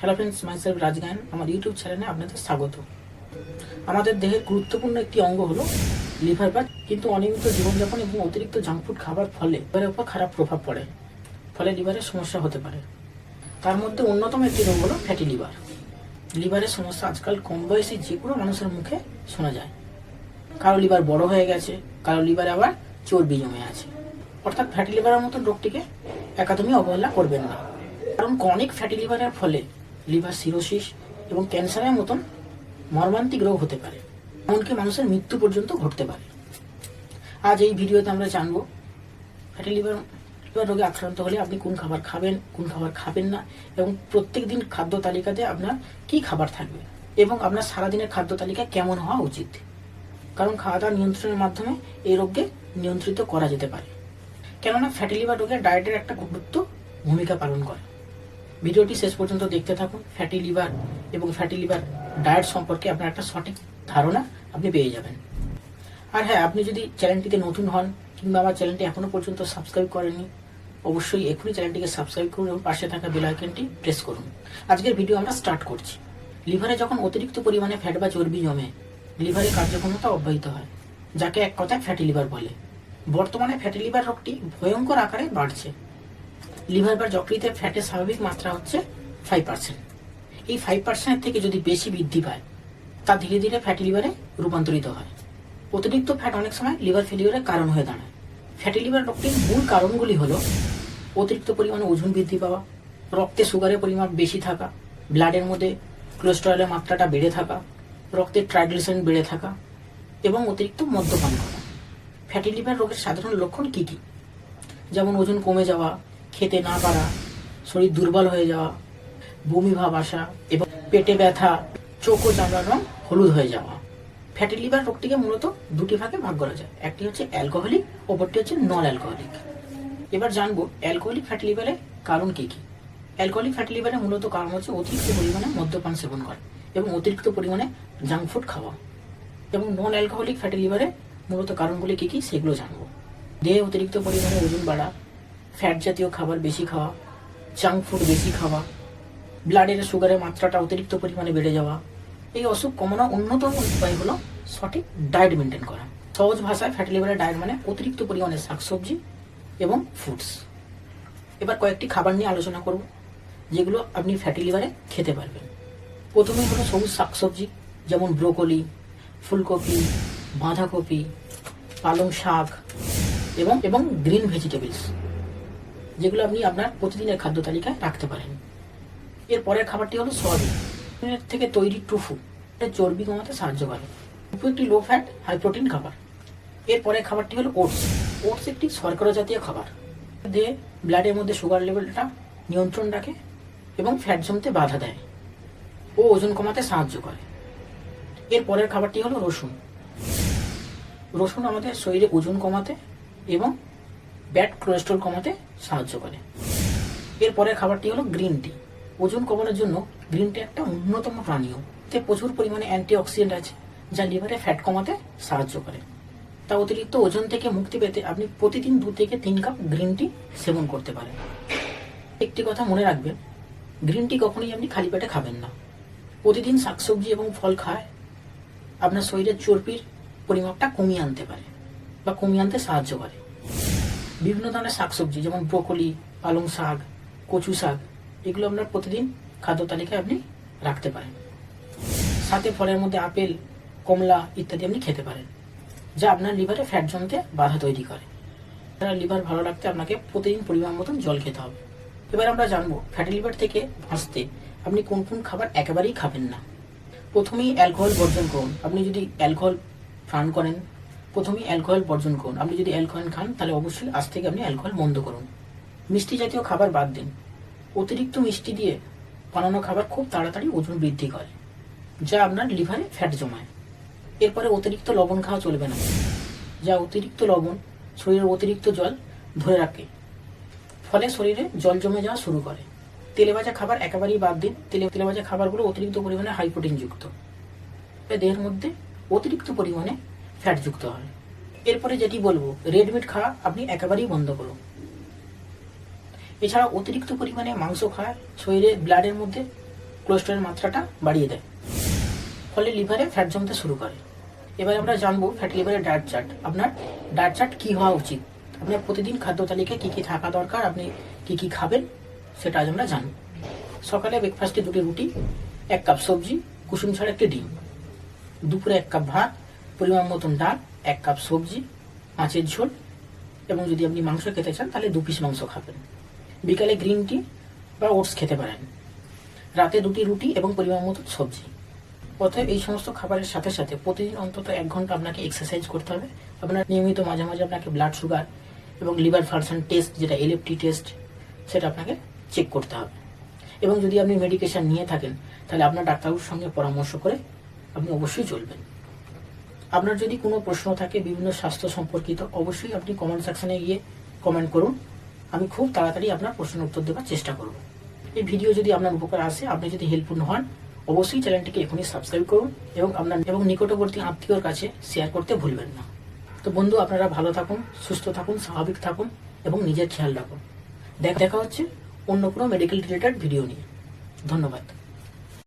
Hello friends myself রাজগায়ন আমার YouTube চ্যানেলে আপনাদের স্বাগত। আমাদের দেহের গুরুত্বপূর্ণ একটি অঙ্গ হলো লিভার বা কিন্তু অনিয়মিত জীবনযাপন এবং অতিরিক্ত জাঙ্ক ফুড খাবার ফলে লিভারের উপর খারাপ প্রভাব পড়ে। ফলে লিভারের সমস্যা হতে পারে। তার মধ্যে অন্যতম একটি রোগ হলো ফ্যাটি লিভার লিভারের সমস্যা আজকাল কম বয়সী যে কোনো মানুষের মুখে শোনা যায়। কারও লিভার বড় হয়ে গেছে, কারও লিভার আবার চর্বি জমে আছে। অর্থাৎ ফ্যাটি লিভারের মতন রোগটিকে একাদমি অবহেলা করবেন না। কারণ ক্রনিক ফ্যাটি লিভারের ফলে লিভার সিরোসিস এবং ক্যান্সারের মতন মর্মান্তিক রোগ হতে পারে, এমনকি মানুষের মৃত্যু পর্যন্ত ঘটতে পারে। আজ এই ভিডিওতে আমরা জানব ফ্যাটি লিভার লিভার রোগে আক্রান্ত হলে আপনি কোন খাবার খাবেন, কোন খাবার খাবেন না, এবং প্রত্যেক দিন খাদ্য তালিকাতে আপনার কি খাবার থাকবে, এবং আপনার সারাদিনের খাদ্য তালিকা কেমন হওয়া উচিত। কারণ খাওয়া দাওয়া নিয়ন্ত্রণের মাধ্যমে এই রোগকে নিয়ন্ত্রিত করা যেতে পারে। কেননা ফ্যাটি লিভার রোগে ডায়েটের একটা গুরুত্ব ভূমিকা পালন করে। ভিডিওটি শেষ পর্যন্ত দেখতে থাকুন। ফ্যাটি লিভার এবং ফ্যাটি লিভার ডায়েট সম্পর্কে আপনার একটা সঠিক ধারণা আপনি পেয়ে যাবেন। আর হ্যাঁ আপনি যদি চ্যানেলটিতে নতুন হন কিংবা আমার চ্যানেলটি এখনও পর্যন্ত সাবস্ক্রাইব করেননি, অবশ্যই এখনই চ্যানেলটিকে সাবস্ক্রাইব করুন এবং পাশে থাকা বেল আইকনটি প্রেস করুন। আজকের ভিডিও আমরা স্টার্ট করছি। লিভারে যখন অতিরিক্ত পরিমাণে ফ্যাট বা চর্বি জমে লিভারের কার্যক্ষমতা অব্যাহত হয়, যাকে এক কথায় ফ্যাটি লিভার বলে। বর্তমানে ফ্যাটি লিভার রোগটি ভয়ঙ্কর আকারে বাড়ছে। লিভার বা যকৃতে ফ্যাটের স্বাভাবিক মাত্রা হচ্ছে ফাইভ পার্সেন্ট এই ফাইভ পার্সেন্টের থেকে যদি বেশি বৃদ্ধি পায়, তা ধীরে ধীরে ফ্যাটি লিভারে রূপান্তরিত হয়। অতিরিক্ত ফ্যাট অনেক সময় লিভার ফেলিওরের কারণ হয়ে দাঁড়ায়। ফ্যাটি লিভার রোগটির মূল কারণগুলি হলো অতিরিক্ত পরিমাণে ওজন বৃদ্ধি পাওয়া, রক্তে সুগারের পরিমাণ বেশি থাকা ব্লাডের মধ্যে কোলেস্টেরলের মাত্রাটা বেড়ে থাকা, রক্তের ট্রাইগ্লিসারিড বেড়ে থাকা এবং অতিরিক্ত মদ্যপান করা। ফ্যাটি লিভার রোগের সাধারণ লক্ষণ কী কী? যেমন ওজন কমে যাওয়া খেতে না পারা, শরীর দুর্বল হয়ে যাওয়া বমি ভাব আসা এবং পেটে ব্যথা চোখ ও চামড়ার রং হলুদ হয়ে যাওয়া। ফ্যাটি লিভার রোগটিকে মূলত দুটি ভাগে ভাগ করা যায়। একটি হচ্ছে অ্যালকোহলিক অপরটি হচ্ছে নন অ্যালকোহলিক এবার জানব অ্যালকোহলিক ফ্যাটি লিভারের কারণ কি কি? অ্যালকোহলিক ফ্যাটি লিভারের মূলত কারণ হচ্ছে অতিরিক্ত পরিমাণে মদ্যপান সেবন করা এবং অতিরিক্ত পরিমাণে জাঙ্ক ফুড খাওয়া। এবং নন অ্যালকোহলিক ফ্যাটি লিভারে মূলত কারণগুলি কি কি সেগুলো জানব। দেহে অতিরিক্ত পরিমাণে ওজন বাড়া ফ্যাট জাতীয় খাবার বেশি খাওয়া জাঙ্ক ফুড বেশি খাওয়া ব্লাডের সুগারের মাত্রাটা অতিরিক্ত পরিমাণে বেড়ে যাওয়া, এই অসুখ কমানোর অন্যতম উপায় হলো সঠিক ডায়েট মেনটেন করা। সহজ ভাষায় ফ্যাটি লিভারের ডায়েট মানে অতিরিক্ত পরিমাণে শাকসবজি এবং ফুডস এবার কয়েকটি খাবার নিয়ে আলোচনা করব, যেগুলো আপনি ফ্যাটি লিভারে খেতে পারবেন। প্রথমেই হলো সবুজ শাকসবজি, যেমন ব্রোকলি, ফুলকপি, বাঁধাকপি, পালং শাক এবং এবং গ্রিন ভেজিটেবলস যেগুলো আপনি আপনার প্রতিদিনের খাদ্য তালিকায় রাখতে পারেন। এর পরের খাবারটি হলো সয়াবিন। থেকে তৈরি টুফু। এটা চর্বি কমাতে সাহায্য করে। টুফু একটি লো ফ্যাট হাই প্রোটিন খাবার। এর পরের খাবারটি হলো ওটস। ওটস একটি শর্করা জাতীয় খাবার। দিয়ে ব্লাডের মধ্যে সুগার লেভেলটা নিয়ন্ত্রণ রাখে এবং ফ্যাট জমতে বাধা দেয়। ও ওজন কমাতে সাহায্য করে। এর পরের খাবারটি হলো রসুন। রসুন আমাদের শরীরে ওজন কমাতে এবং ব্যাড কোলেস্ট্রল কমাতে সাহায্য করে। এর পরের খাবারটি হলো গ্রিন টি। ওজন কমানোর জন্য গ্রিন টি একটা অন্যতম পানীয় এতে প্রচুর পরিমাণে অ্যান্টিঅক্সিডেন্ট আছে, যা লিভারে ফ্যাট কমাতে সাহায্য করে। তা অতিরিক্ত ওজন থেকে মুক্তি পেতে আপনি প্রতিদিন দু থেকে তিন কাপ গ্রিন টি সেবন করতে পারেন। একটি কথা মনে রাখবেন, গ্রিন টি কখনোই আপনি খালি পেটে খাবেন না। প্রতিদিন শাকসবজি এবং ফল খায়, আপনার শরীরের চর্বির পরিমাপটা কমিয়ে আনতে পারে বা কমিয়ে আনতে সাহায্য করে। বিভিন্ন ধরনের শাকসবজি, যেমন ব্রোকলি, পালং শাক, কচু শাক, এগুলো আপনার প্রতিদিন খাদ্য তালিকায় আপনি রাখতে পারেন। সাথে ফলের মধ্যে আপেল, কমলা ইত্যাদি আপনি খেতে পারেন, যা আপনার লিভারে ফ্যাট জমতে বাধা তৈরি করে। আপনার লিভার ভালো রাখতে আপনাকে প্রতিদিন পরিমাণ মতন জল খেতে হবে। এবার আমরা জানব ফ্যাটি লিভার থেকে বাঁচতে আপনি কোন কোন খাবার একেবারেই খাবেন না। প্রথমেই অ্যালকোহল বর্জন করুন। আপনি যদি অ্যালকোহল পান করেন প্রথমেই অ্যালকোহল বর্জন করুন। আপনি যদি অ্যালকোহল খান, তাহলে অবশ্যই আজ থেকে আপনি অ্যালকোহল বন্ধ করুন। মিষ্টি জাতীয় খাবার বাদ দিন। অতিরিক্ত মিষ্টি দিয়ে বানানো খাবার খুব তাড়াতাড়ি ওজন বৃদ্ধি করে, যা আপনার লিভারে ফ্যাট জমায়। এরপরে অতিরিক্ত লবণ খাওয়া চলবে না। যা অতিরিক্ত লবণ, শরীরের অতিরিক্ত জল ধরে রাখে। ফলে শরীরে জল জমে যাওয়া শুরু করে। তেলে ভাজা খাবার একেবারেই বাদ দিন। তেলে তেলে ভাজা খাবারগুলো অতিরিক্ত পরিমাণে হাই প্রোটিন যুক্ত। দেহের মধ্যে অতিরিক্ত পরিমাণে ফ্যাট যুক্ত হয়। এরপরে যেটি বলব রেড মিট খাওয়া আপনি একেবারেই বন্ধ করুন। এছাড়া অতিরিক্ত পরিমাণে মাংস খাওয়া শরীরে ব্লাডের মধ্যে কোলেস্টেরলের মাত্রাটা বাড়িয়ে দেয়, ফলে লিভারে ফ্যাট জমতে শুরু করে। এবার আমরা জানব ফ্যাট লিভারের ডায়েট চার্ট আপনার ডায়েট চার্ট কী হওয়া উচিত? আপনার প্রতিদিন খাদ্য তালিকায় কী কী থাকা দরকার? আপনি কী কী খাবেন? সেটা আজ আমরা জানব। সকালে ব্রেকফাস্টে দুটি রুটি, এক কাপ সবজি, কুসুম ছাড়া একটি ডিম। দুপুরে এক কাপ ভাত পরিমাণ মতন ডাল, এক কাপ সবজি মাছের ঝোল এবং যদি আপনি মাংস খেতে চান, তাহলে দু পিস মাংস খাবেন। বিকালে গ্রিন টি বা ওটস খেতে পারেন। রাতে দুটি রুটি এবং পরিমাণ মতো সবজি। অতএব এই সমস্ত খাবারের সাথে সাথে প্রতিদিন অন্তত এক ঘণ্টা আপনাকে এক্সারসাইজ করতে হবে। আপনার নিয়মিত মাঝে মাঝে আপনাকে ব্লাড সুগার এবং লিভার ফাংশন টেস্ট যেটা এলএফটি টেস্ট সেটা আপনাকে চেক করতে হবে। এবং যদি আপনি মেডিকেশন নিয়ে থাকেন, তাহলে আপনার ডাক্তারবাবুর সঙ্গে পরামর্শ করে আপনি অবশ্যই চলবেন। আপনার যদি কোনো প্রশ্ন থাকে বিভিন্ন স্বাস্থ্য সম্পর্কিত, অবশ্যই আপনি কমেন্ট সেকশনে গিয়ে কমেন্ট করুন। আমি খুব তাড়াতাড়ি আপনার প্রশ্নের উত্তর দেওয়ার চেষ্টা করব। এই ভিডিও যদি আপনার উপকার আসে, আপনি যদি হেল্পফুল হন, অবশ্যই চ্যানেলটিকে এখনই সাবস্ক্রাইব করুন এবং আপনার এবং নিকটবর্তী আত্মীয়র কাছে শেয়ার করতে ভুলবেন না। তো বন্ধু, আপনারা ভালো থাকুন, সুস্থ থাকুন, স্বাভাবিক থাকুন এবং নিজের খেয়াল রাখুন। দেখ- দেখা হচ্ছে অন্য কোনো মেডিকেল রিলেটেড ভিডিও নিয়ে। ধন্যবাদ।